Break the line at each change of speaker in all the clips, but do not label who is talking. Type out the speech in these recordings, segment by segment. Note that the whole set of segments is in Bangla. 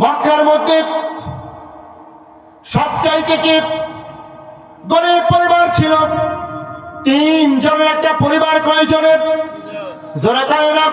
মক্কার মধ্যে সবচাইতে কি গরিব পরিবার ছিল? তিন জনের একটা পরিবার কয়জনের? কয় না?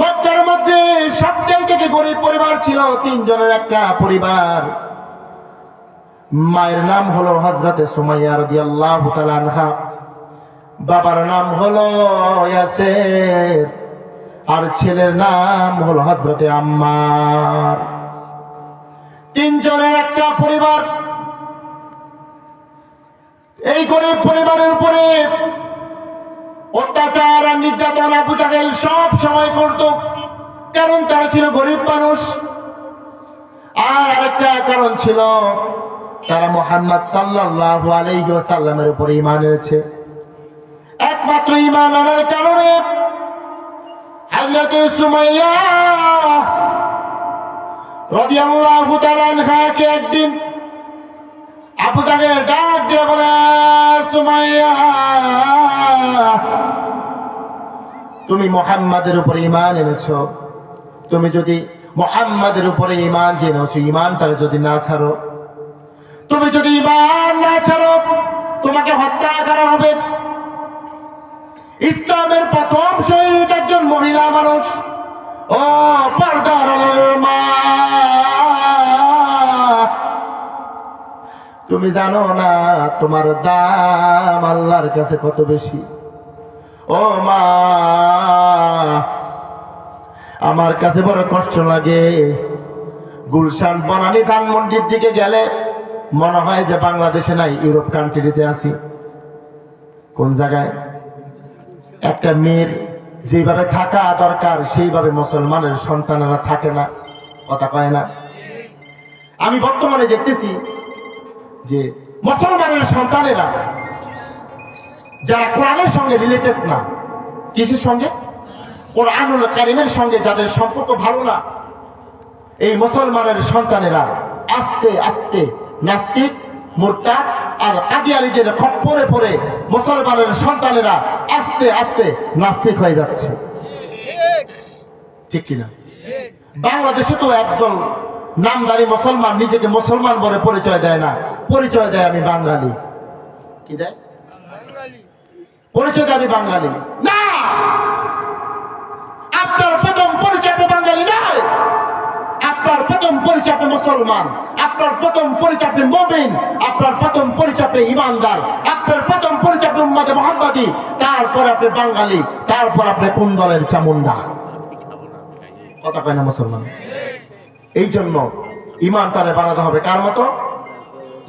মক্কার মধ্যে সবচেয়ে থেকে গরিব পরিবার ছিল? তিনজনের একটা পরিবার। মায়ের নাম হলো হজরতে সুমাইয়া রাদিয়াল্লাহু তাআলা বাবার নাম হলো আর ছেলের নাম হলো হজরতে আম্মার। এই গরিব পরিবারের উপরে অত্যাচার আর নির্যাতন আবু সব সময় করত। কারণ তারা ছিল গরিব মানুষ। আর আরেকটা কারণ ছিল, তারা মোহাম্মদ আলাইহি উপরে ঈমান এনেছে। একমাত্র ঈমান আনার কারণে হযরত সুমাইয়া রাদিয়াল্লাহু একদিন আবু ডাক দিয়ে বলে, সুমাইয়া, তুমি মোহাম্মদের উপরে ইমান এনেছো। তুমি যদি মোহাম্মদের উপরে ইমান যে এনেছো ইমানটারে যদি না ছাড়ো, তুমি যদি ইমান না ছাড়ো, তোমাকে হত্যা করা হবে। ইসলামের প্রথম শহীদ একজন মহিলা মানুষ। ও পর্দার মা। তুমি জানো না তোমার দাম আল্লাহর কাছে কত বেশি? ও মা, আমার কাছে বড় কষ্ট লাগে। গুলশান বনানী ধানমন্ডির দিকে গেলে মনে হয় যে বাংলাদেশে নাই, ইউরোপ কান্ট্রিতে আছি। কোন জায়গায়? একটা মেয়ের যেভাবে থাকা দরকার, সেইভাবে মুসলমানের সন্তানেরা থাকে না, কথা কয় না। আমি বর্তমানে দেখতেছি যে মুসলমানের সন্তানেরা, যারা কোরআনের সঙ্গে রিলেটেড না, কিসের সঙ্গে? কোরআনুল কারিমের সঙ্গে যাদের সম্পর্ক ভালো না, এই মুসলমানের সন্তানেরা আস্তে আস্তে নাস্তিক, মোরতাদ আর কাদিয়ালিদের খপ্পরে পড়ে মুসলমানের সন্তানেরা আস্তে আস্তে নাস্তিক হয়ে যাচ্ছে। ঠিক কিনা? বাংলাদেশে তো একদল নামদারি মুসলমান নিজেকে মুসলমান বলে পরিচয় দেয় না। পরিচয় দেয় আমি বাঙালি। কি দেয়? পরিচয় দেয় আমি বাঙালি। না! আপনার প্রথম পরিচয় বাঙালি নয়। আপনার প্রথম পরিচয় আপনি মুসলমান। আপনার প্রথম পরিচয় আপনি মমিন। আপনার প্রথম পরিচয় আপনি ইমানদার। আপনার প্রথম পরিচয় আপনি উম্মাদে মোহাম্মদী। তারপর আপনি বাঙালি। তারপর আপনি কোন দলের চামুন্ডা কথা কয় না মুসলমান? এই জন্য ইমান তারে বানাতে হবে কার মতো?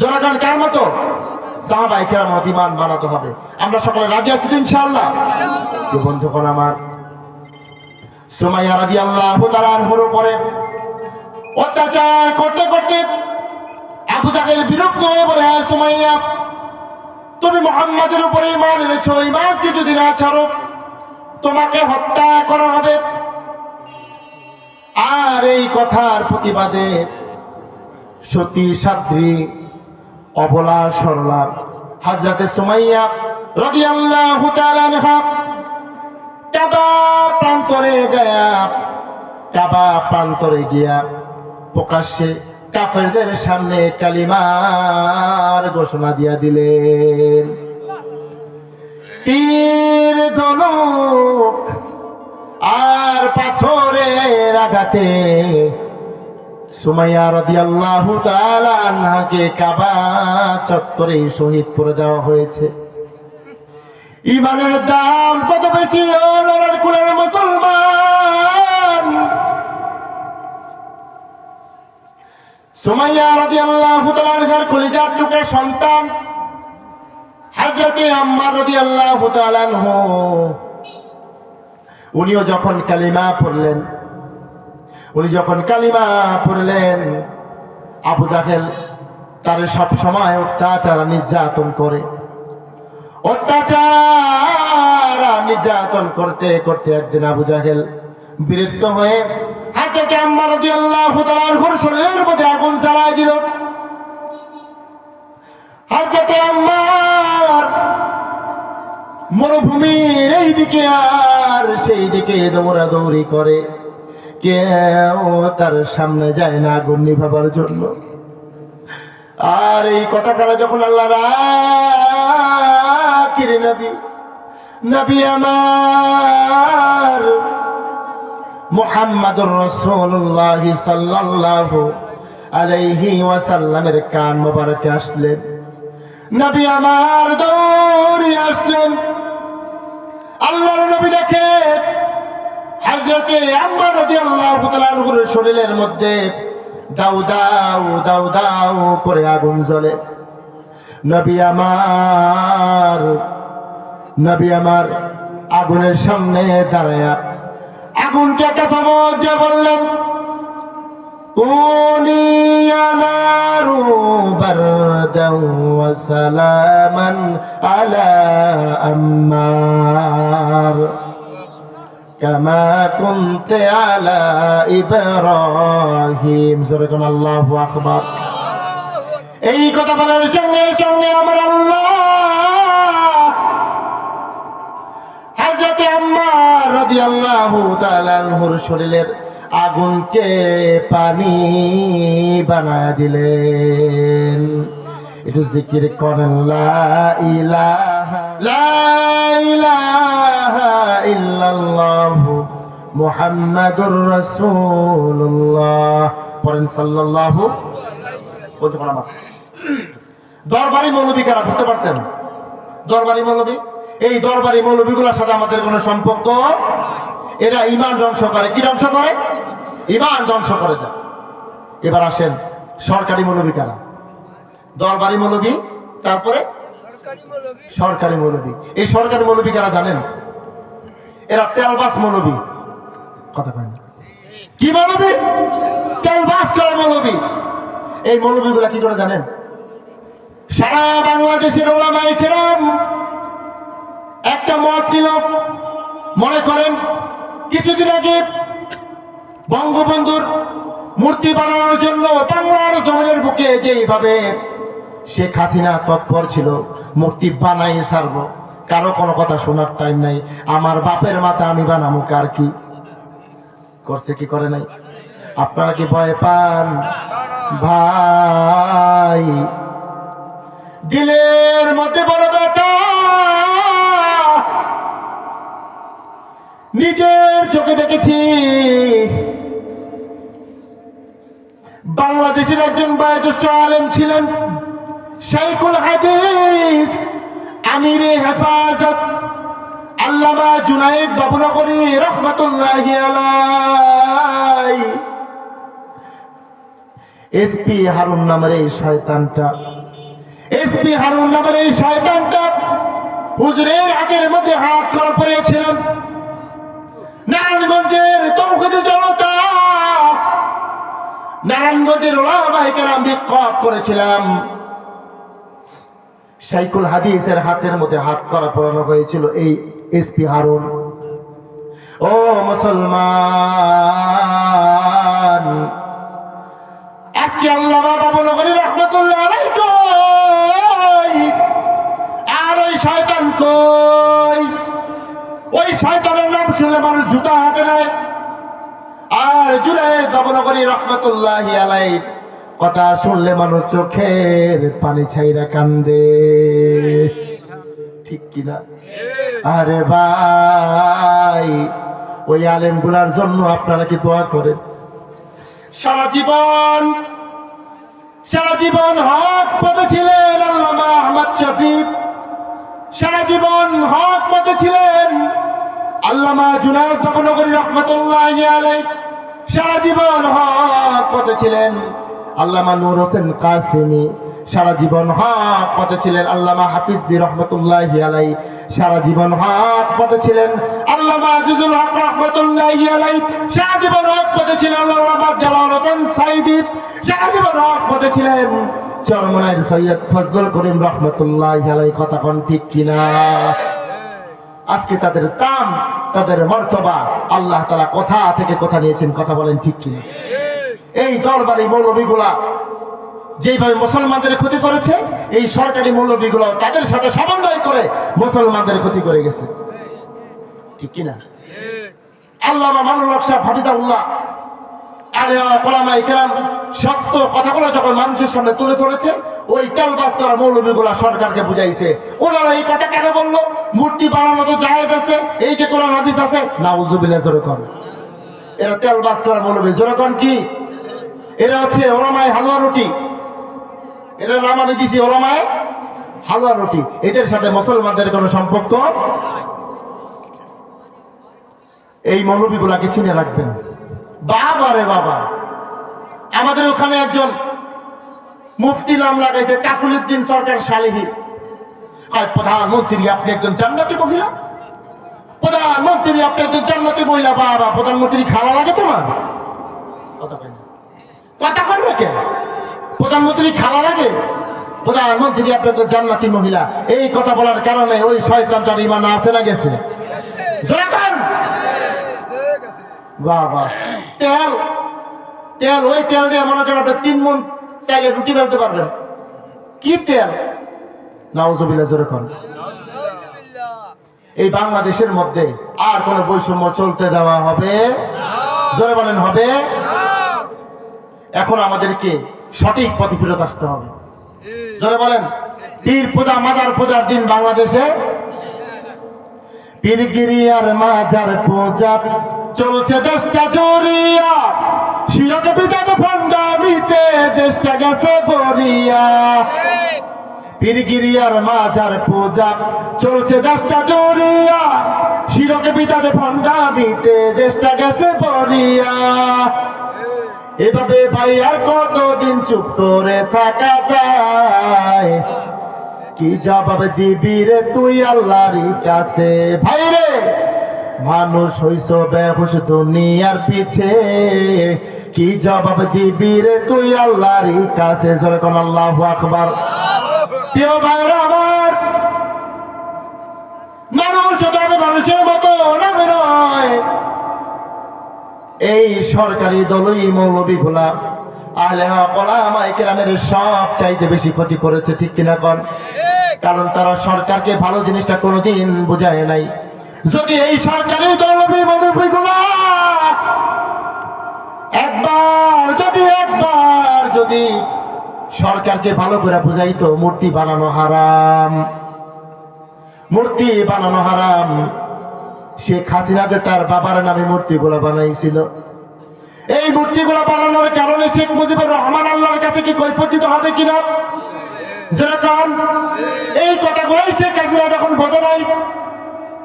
জোরাগান কার মতো? সাহাবাই কেরামত ইমান বানাতে হবে। আমরা সকলে রাজি আছি তো ইনশাআল্লাহ? বন্ধুগণ আমার, সুমাইয়া রাদিয়াল্লাহু তাআলা আনহুর উপরে অত্যাচার করতে করতে আবু জাহেল বিরক্ত হয়ে বলে হ্যাঁ সুমাইয়া, তুমি মোহাম্মদের উপরে ইমান এনেছো ইমানকে যদি না ছাড়ো। তোমাকে হত্যা করা হবে। আর এই কথার প্রতিবাদে সতী সাদ্রী অবলা সরলা। হাজরাতে সুমাইয়া তাআলা আনহা কাবা প্রান্তরে গয়া, কাবা প্রান্তরে গিয়া প্রকাশ্যে কাফেরদের সামনে কালিমার ঘোষণা দিয়া দিলেন। তীর ধনুক আর পাথরের আঘাতে সুমাইয়া রাদিয়াল্লাহু তাআলা আনহাকে কাবা চত্বরে শহীদ করে দেওয়া হয়েছে। ইমানের দাম কত বেশি ও লড়ার কুলের মুসলমান? সুমাইয়া রাদিয়াল্লাহু তাআলা আনহার কলিজার টুকরা সন্তান। হযরতে আম্মার রাদিয়াল্লাহু তাআলা উনিও যখন কালিমা পড়লেন উনি যখন কালিমা পড়লেন, আবু জাহেল তার সব সময় অত্যাচার, নির্যাতন করে। অত্যাচার নির্যাতন করতে করতে একদিন আবু জাহেল বিরক্ত হয়ে হাতে আম্মা রাদিয়াল্লাহু ঘর শরীরের মধ্যে আগুন জ্বালায় দিল। মরুভূমির এই দিকে আর সেই দিকে দৌড়াদৌড়ি করে। কেউ তার সামনে যায় না আগুন নিভাবার জন্য। আর এই কথা কারা যখন আল্লাহ রাখিরে নবী নবী আমার মুহাম্মাদুর রাসূলুল্লাহ সাল্লাল্লাহু আলাইহি ওয়াসাল্লামের কান মোবারকে আসলেন। নবী আমার দৌড়ে আসলেন। আল্লাহর নবী দেখে শরীরের মধ্যে দাউ দাউ দাউ দাউ করে আগুন জলে নবী আমার নবী আমার আগুনের সামনে দাঁড়ায় আগুনকে কাঠামোর যা বললেন সালামান আলা আম্মার। كما كنت على إبراهيم سورة الله أكبر এই কথা বলার সঙ্গে সঙ্গে আমার আল্লাহ হাজরতে আম্মার রাদিয়াল্লাহু তাআলা আনহুর শরীরের আগুনকে পানি বানায় দিলেন একটু জিকির করেন লা ইলাহা লা ইলাহা ইল্লাল্লাহু মুহাম্মাদুর রাসূলুল্লাহ। পড়েন সাল্লাল্লাহু বলতে পারেন আমার দরবারি মৌলবী কারা, বুঝতে পারছেন? দরবারি মৌলবী? এই দরবারি মৌলবীগুলোর সাথে আমাদের কোনো সম্পর্ক এরা ইমান ধ্বংস করে। কি ধ্বংস করে? ইমান ধ্বংস করে দেয় এবার আসেন সরকারি মৌলবী কারা? দরবারি মৌলবী, তারপরে সরকারি মৌলবী এই সরকারি মৌলবী কারা জানেন? এরা তেলবাস মৌলবী কথা কয় কি মৌলবী তেলবাস করে মৌলবী এই মৌলবীগুলা কি করে জানেন? সারা বাংলাদেশের ওলামাই কেরাম একটা মত দিল। মনে করেন, কিছুদিন আগে বঙ্গবন্ধুর মূর্তি বানানোর জন্য বাংলার জমিনের বুকে যেইভাবে শেখ হাসিনা তৎপর ছিল, মূর্তি বানাই ছাড়বো। কারও কোনো কথা শোনার টাইম নাই। আমার বাপের মাথা আমি বানামু কার কি? করছে কি করে নাই? আপনারা কি ভয় পান? ভাই, দিলের মধ্যে বড় ব্যথা। নিজের চোখে দেখেছি। বাংলাদেশের একজন বয়োজ্যেষ্ঠ আলেম ছিলেন শাইকুল হাদিস, আমিরে হেফাজত, আল্লামা জুনাইদ বাবুনগরী রহমতুল্লাহ আলাই এসপি হারুন নামের এই শয়তানটা এসপি হারুন নামের এই শয়তানটা হুজুরের আগের মধ্যে হাত করা পড়েছিলেন নারায়ণগঞ্জের তৌহিদ জনতা, নারায়ণগঞ্জের ওলামায়ে কেরাম বিক্ষোভ করেছিলাম। শাইকুল হাদিসের হাতের মধ্যে হাত করা পড়ানো হয়েছিল এই এসপি হারুন। ও মুসলমান, আজকে আল্লাহ বাবা নগরী রহমতুল্লাহ আর ওই শয়তান কই? ওই শয়তানের নাম শুনে মানুষ জুতা হাতে নেয়। আর জুলাই বাবনগরী রহমতুল্লাহ আলাই কথা শুনলে মানুষ চোখের পানি ছাইরা কান্দে। ঠিক কিনা? আরে ভাই, ওই আলেমগুলার জন্য আপনারা কি দোয়া করেন? সারা জীবন সারা জীবন হক পথে ছিলেন আল্লামা আহমদ শফিক। সারা জীবন হক পথে ছিলেন আল্লামা জুনায়দ বাবনগরী রহমতুল্লাহ আলাই সারা জীবন হক পথে ছিলেন আল্লামা নূর হোসেন কাসিমি, সারা জীবন হক পথে ছিলেন আল্লামা হাফিজি রহমতুল্লাহ আলাই সারা জীবন হক পথে ছিলেন আল্লামা আজিজুল হক রহমতুল্লাহ আলাই সারা জীবন হক পথে ছিলেন আল্লামা জালাল হোসেন সাইদি। সারা জীবন হক পথে ছিলেন চরমনাইর সৈয়দ ফজল করিম রহমতুল্লাহ আলাই কথা কোন ঠিক কিনা? আজকে তাদের দাম তাদের মর্তবা, আল্লাহ তারা কথা থেকে কথা নিয়েছেন কথা বলেন ঠিক কিনা? এই দরবারি মৌলবীগুলা যেভাবে মুসলমানদের ক্ষতি করেছে, এই সরকারি মৌলবীগুলো তাদের সাথে সমন্বয় করে মুসলমানদের ক্ষতি করে গেছে। ঠিক কিনা? আল্লাহ মানুল হাফিজাউল্লাহ আলিয়া কেরাম সত্য কথাগুলো যখন মানুষের তুলে ধরেছে, ওই সরকারকে বুঝাইছে। এই কথা মূর্তি বানানো এই যে আছে কর এরা মৌলবী, জোরে কি? এরা হচ্ছে ওলামায় হালুয়া রুটি। এরা নাম আমি দিছি ওলামায় হালুয়া রুটি। এদের সাথে মুসলমানদের কোনো সম্পর্ক এই মৌলবীগুলাকে চিনে রাখবেন। বাবা রে বাবা। আমাদের ওখানে একজন মুফতি নাম লাগাইছে কাফুলুদ্দিন সরকার সালিহি। প্রধানমন্ত্রী, আপনি একজন জান্নাতি মহিলা? প্রধানমন্ত্রী, আপনি একজন জান্নাতি মহিলা, বাবা। প্রধানমন্ত্রী খালা লাগে তোমার? কথা। কথা না কেন প্রধানমন্ত্রী খালা লাগে প্রধানমন্ত্রী, আপনি তো জান্নাতি মহিলা। এই কথা বলার কারণে ওই শয়তানটার ইমান আছে না গেছে? তেল তেল, ওই তেল দিয়ে মনে তিন মন চাইলে পারবেন। কি তেল? জোরে এই বাংলাদেশের মধ্যে আর কোন বৈষম্য চলতে দেওয়া হবে? জোরে বলেন, হবে? এখন আমাদেরকে সঠিক পথে ফেরত আসতে হবে। জোরে বলেন, পীর পূজা, মাজার পূজার দিন বাংলাদেশে? পীরগিরিয়ার মাজার পূজা চলছে দেশটা জড়িয়া শিরক বিদাত ফন্ডামিতে দেশটা গেছে বরিয়া পীরগিরিয়ার মাজার পূজা চলছে দেশটা জড়িয়া শিরক বিদাত ফন্ডামিতে দেশটা গেছে বরিয়া এভাবে ভাই আর কতদিন চুপ করে থাকা যায়? কি জবাব দিবি রে তুই আল্লাহর কাছে? ভাই রে, মানুষ হইস বেহুশ দুনিয়ার পিছে। কি জবাব দিবি রে তুই আল্লাহর কাছে? যেরকম আল্লাহ আকবার। প্রিয় ভাইরা আমার, মানুষ মানুষের মতো, নামে নয়। এই সরকারি দলই মৌলবী কেরামের সব চাইতে বেশি ক্ষতি করেছে, ঠিক কিনা কন? কারণ তারা সরকারকে ভালো জিনিসটা কোনোদিন বোঝায় নাই। যদি এই সরকারি একবার যদি একবার যদি সরকারকে ভালো করে বুঝাইতো, মূর্তি বানানো হারাম। মূর্তি বানানো হারাম। শেখ হাসিনা তার বাবার নামে মূর্তিগুলো বানাইছিল। এই মূর্তিগুলো বানানোর কারণে শেখ মুজিবুর রহমান আল্লাহর কাছে কি কৈফত দিতে হবে কিনা যেরকম এই কথাগুলোই শেখ হাসিনা যখন বোঝে নাই,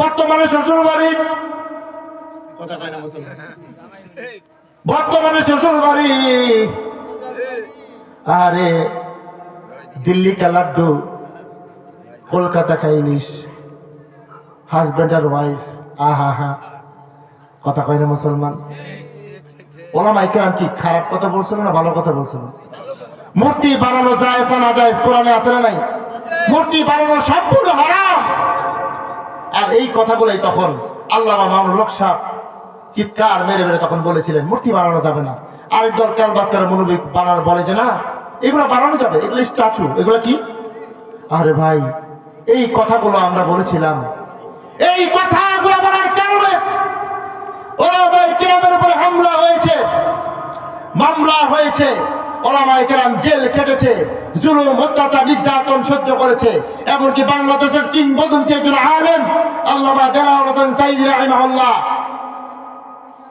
বর্তমানে শ্বশুর বাড়ি বর্তমানে শ্বশুর বাড়ি আরে দিল্লি কা লাড্ডু, কলকাতা কা ইলিশ হাজব্যান্ড আর ওয়াইফ। আহা হা কথা কয় না মুসলমান? ওলামাই কেরাম কি খারাপ কথা বলছিল না ভালো কথা বলছিল? মূর্তি বানানো যায় না যায় কোরআনে আছে না নাই? মূর্তি বানানো সম্পূর্ণ হারাম। আর এই কথাগুলোই তখন আল্লাহ মামুল সাহ চিৎকার মেরে মেরে তখন বলেছিলেন, মূর্তি বানানো যাবে না। আরেক দল ক্যালবাস করে মনোবিক বানানো বলে যে, না, এগুলো বানানো যাবে, এগুলো স্ট্যাচু, এগুলো কি? আরে ভাই, এই কথাগুলো আমরা বলেছিলাম এই কথাগুলো বলার কারণে ওলামাই কেরামের উপরে হামলা হয়েছে, মামলা হয়েছে ওলামাই কেরাম জেল কেটেছে জুলুম, অত্যাচার, নির্যাতন সহ্য করেছে, এমনকি বাংলাদেশের কিংবদন্তি একজন আলেম, আল্লামা দেলাওয়ার হোসেন সাইদি রাহিমাহুল্লাহ,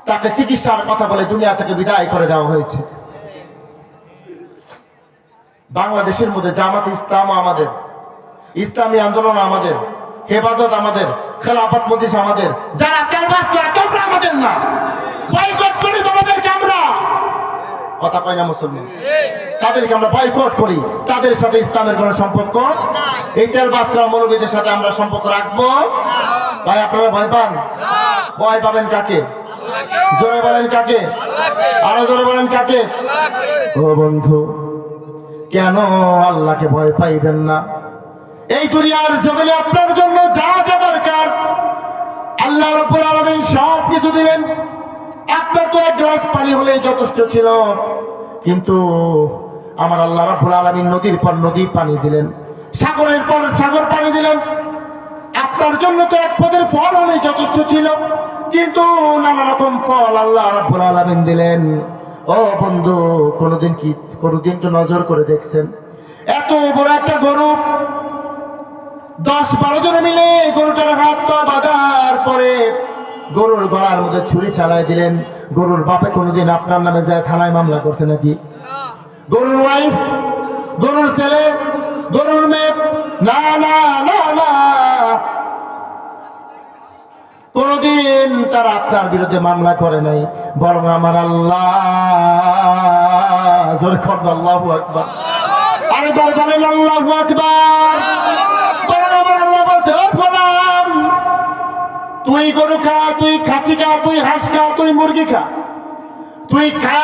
তাকে চিকিৎসার কথা বলে দুনিয়া থেকে বিদায় করে দেওয়া হয়েছে। বাংলাদেশের মধ্যে জামাত ইসলাম আমাদের, ইসলামী আন্দোলন আমাদের হেফাজত আমাদের, খেলাফত মদিস আমাদের। যারা তেলবাস করে তোমরা আমাদের না। বয়কট করি তোমাদেরকে আমরা। কথা কয় না মুসলমান? তাদেরকে আমরা বয়কট করি। তাদের সাথে ইসলামের কোনো সম্পর্ক এই তেলবাস করা মৌলবীদের সাথে আমরা সম্পর্ক রাখব? ভাই, আপনারা ভয় পান? ভয় পাবেন কাকে? জোরে বলেন কাকে? আরও জোরে বলেন কাকে? ও বন্ধু, কেন আল্লাহকে ভয় পাইবেন না? এই দুনিয়ার জমিনে আপনার জন্য যা যা দরকার আল্লাহ রব্বুল আলামিন সব কিছু দিলেন আপনার তো এক গ্লাস পানি হলেই যথেষ্ট ছিল। কিন্তু আমার আল্লাহ রব্বুল আলামিন নদীর পর নদী পানি দিলেন। সাগরের পর সাগর পানি দিলেন। আপনার জন্য তো এক পদের ফল হলেই যথেষ্ট ছিল। কিন্তু নানা রকম ফল আল্লাহ রাব্বুল আলামিন দিলেন। ও বন্ধু, কোনোদিন কি কোনোদিন তো নজর করে দেখছেন। এত বড় একটা গরু দশ বারো জনে মিলে গরুটার হাত পা বাঁধার পরে গরুর গলার মধ্যে ছুরি চালাই দিলেন। গরুর বাপে কোনোদিন আপনার নামে যায় থানায় মামলা করছে নাকি? গরুর ওয়াইফ গরুর ছেলে, গরুর মেয়ে, না না না না। কোনদিন তারা আপনার বিরুদ্ধে মামলা করে নাই। বরং আমার আল্লাহ আল্লাহ আকবার। আরেকবার বলেন, আল্লাহ আকবার। তুই গরু খা, তুই খাসি খা, তুই হাঁস খা, তুই মুরগি খা। তুই খা।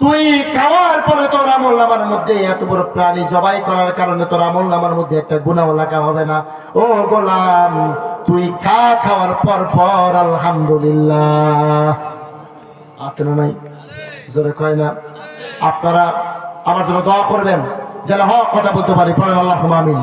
তুই খাওয়ার পরে তোর আমল নামার মধ্যে এত বড় প্রাণী জবাই করার কারণে তোর আমল নামার মধ্যে একটা গুণাও লেখা হবে না। ও গোলাম, তুই খা খাওয়ার পর পর, আলহামদুলিল্লাহ। আছে না নাই? জোরে কয় না? আপনারা আমার জন্য দোয়া করবেন, যেন হক কথা বলতে পারি। পড়েন আল্লাহ আমিন।